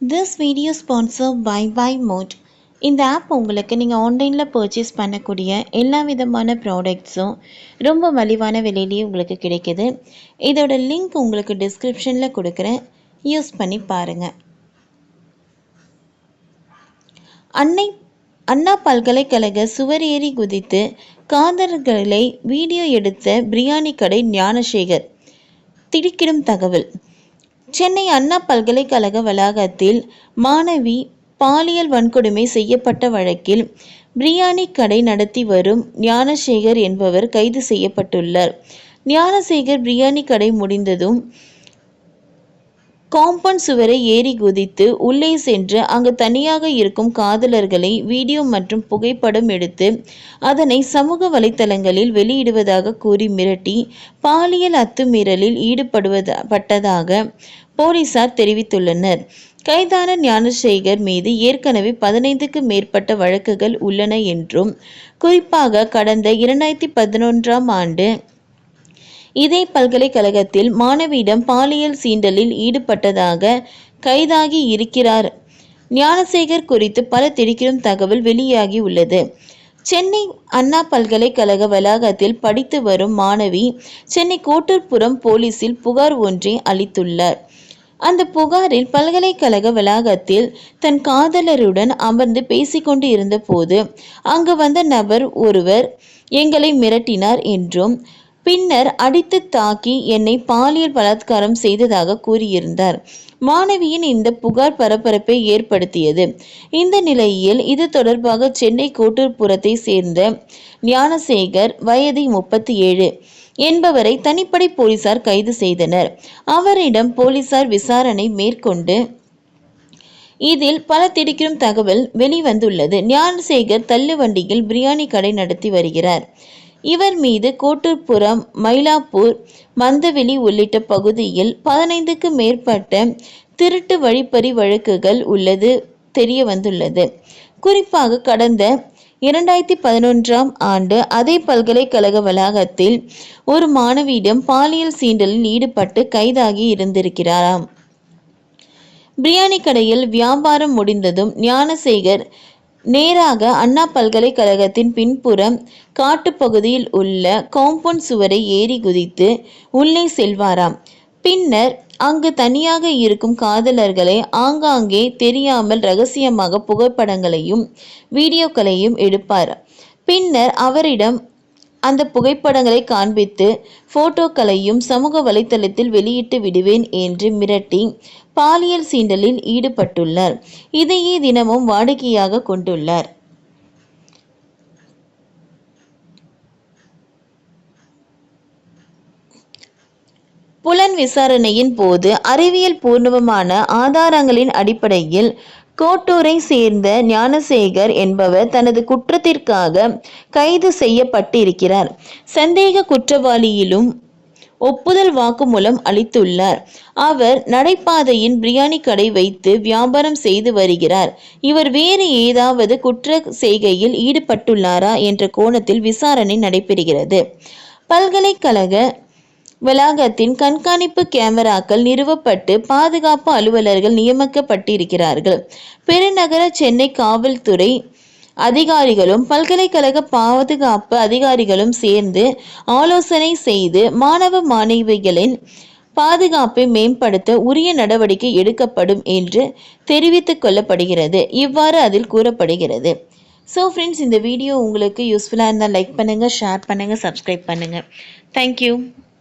This video sponsor by by mode இந்த app உங்களுக்கு நீங்கள் ஆன்லைனில் பர்ச்சேஸ் பண்ணக்கூடிய எல்லா விதமான ப்ராடக்ட்ஸும் ரொம்ப மலிவான விலையிலேயே உங்களுக்கு கிடைக்கிது. இதோட லிங்க் உங்களுக்கு டிஸ்கிரிப்ஷனில் கொடுக்குறேன். யூஸ் பண்ணி பாருங்கள் அன்னை அண்ணா பல்கலைக்கழக சுவர் ஏறி குதித்து காதலர்களை வீடியோ எடுத்த பிரியாணி கடை ஞானசேகர். திடுக்கிடும் தகவல். சென்னை அண்ணா பல்கலைக்கழக வளாகத்தில் மாணவி பாலியல் வன்கொடுமை செய்யப்பட்ட வழக்கில் பிரியாணி கடை நடத்தி வரும் ஞானசேகர் என்பவர் கைது செய்யப்பட்டுள்ளார். ஞானசேகர் பிரியாணி கடை முடிந்ததும் காம்பவுண்ட் சுவரை ஏறி குதித்து உள்ளே சென்று அங்கு தனியாக இருக்கும் காதலர்களை வீடியோ மற்றும் புகைப்படம் எடுத்து அதனை சமூக வலைத்தளங்களில் வெளியிடுவதாக கூறி மிரட்டி பாலியல் அத்துமீறலில் ஈடுபடுவதப்பட்டதாக போலீசார் தெரிவித்துள்ளனர். கைதான ஞானசேகர் மீது ஏற்கனவே பதினைந்துக்கு மேற்பட்ட வழக்குகள் உள்ளன என்றும் குறிப்பாக கடந்த இரண்டாயிரத்தி பதினொன்றாம் ஆண்டு இதே பல்கலைக்கழகத்தில் மாணவியிடம் பாலியல் சீண்டலில் ஈடுபட்டதாக கைதாகி இருக்கிறார். ஞானசேகர் குறித்து பல திடுக்கிடும் தகவல் வெளியாகி உள்ளது. சென்னை அண்ணா பல்கலைக்கழக வளாகத்தில் படித்து வரும் மாணவி சென்னை கோட்டூர்புரம் போலீசில் புகார் ஒன்றை அளித்துள்ளார். அந்த புகாரில் பல்கலைக்கழக வளாகத்தில் தன் காதலருடன் அமர்ந்து பேசிக்கொண்டு இருந்தபோது அங்கு வந்த நபர் ஒருவர் எங்களை மிரட்டினார் என்றும் பின்னர் அடித்து தாக்கி என்னை பாலியல் பலாத்காரம் செய்ததாக கூறியிருந்தார். மாணவியின் இந்த புகார் பரபரப்பை ஏற்படுத்தியது. இந்த நிலையில் இது தொடர்பாக சென்னை கோட்டூர்புரத்தை சேர்ந்த ஞானசேகர் வயது முப்பத்தி ஏழு என்பவரை தனிப்படை போலீசார் கைது செய்தனர். அவரிடம் போலீசார் விசாரணை மேற்கொண்டு இதில் பல திடுக்கிடும் தகவல் வெளிவந்துள்ளது. ஞானசேகர் தள்ளுவண்டியில் பிரியாணி கடை நடத்தி வருகிறார். இவர் மீது கோட்டூர்புரம் மயிலாப்பூர் மந்தவெளி உள்ளிட்ட பகுதியில் பதினைந்துக்கு மேற்பட்ட திருட்டு வழிப்பறி வழக்குகள் உள்ளது தெரிய வந்துள்ளது குறிப்பாக கடந்த இரண்டாயிரத்தி பதினொன்றாம் ஆண்டு அதே பல்கலைக்கழக வளாகத்தில் ஒரு மாணவியிடம் பாலியல் சீண்டலில் ஈடுபட்டு கைதாகி இருந்திருக்கிறாராம். பிரியாணி கடையில் வியாபாரம் முடிந்ததும் ஞானசேகர் நேராக அண்ணா பல்கலைக்கழகத்தின் பின்புறம் காட்டுப்பகுதியில் உள்ள காம்பவுண்ட் சுவரை ஏறி குதித்து உள்ளே செல்வாராம். பின்னர் அங்கு தனியாக இருக்கும் காதலர்களை ஆங்காங்கே தெரியாமல் ரகசியமாக புகைப்படங்களையும் வீடியோக்களையும் எடுப்பார். பின்னர் அவரிடம் அந்த புகைப்படங்களை காண்பித்து போட்டோக்களையும் சமூக வலைத்தளத்தில் வெளியிட்டு விடுவேன் என்று மிரட்டி பாலியல் சீண்டலில் ஈடுபட்டுள்ளார். இதையே தினமும் வாடிக்கையாக கொண்டுள்ளார். புலன் விசாரணையின் போது அறிவியல் பூர்ணமான ஆதாரங்களின் அடிப்படையில் கோட்டூரை சேர்ந்த ஞானசேகர் என்பவர் தனது குற்றத்திற்காக கைது செய்யப்பட்டிருக்கிறார். சந்தேக குற்றவாளியிலும் ஒப்புதல் வாக்குமூலம் அளித்துள்ளார். அவர் நடைபாதையின் பிரியாணி கடை வைத்து வியாபாரம் செய்து வருகிறார். இவர் வேறு ஏதாவது குற்ற செய்கையில் ஈடுபட்டுள்ளாரா என்ற கோணத்தில் விசாரணை நடைபெறுகிறது. பல்கலைக்கழக வளாகத்தின் கண்காணிப்பு கேமராக்கள் நிறுவப்பட்டு பாதுகாப்பு அலுவலர்கள் நியமிக்கப்பட்டிருக்கிறார்கள். பெருநகர சென்னை காவல்துறை அதிகாரிகளும் பல்கலைக்கழக பாதுகாப்பு அதிகாரிகளும் சேர்ந்து ஆலோசனை செய்து மாணவ மாணவிகளின் பாதுகாப்பை மேம்படுத்த உரிய நடவடிக்கை எடுக்கப்படும் என்று தெரிவித்துக் கொள்ளப்படுகிறது. இவ்வாறு அதில் கூறப்படுகிறது. ஸோ ஃப்ரெண்ட்ஸ் இந்த வீடியோ உங்களுக்கு யூஸ்ஃபுல்லாக இருந்தால் லைக் பண்ணுங்கள் ஷேர் பண்ணுங்கள் சப்ஸ்கிரைப் பண்ணுங்கள் தேங்க்யூ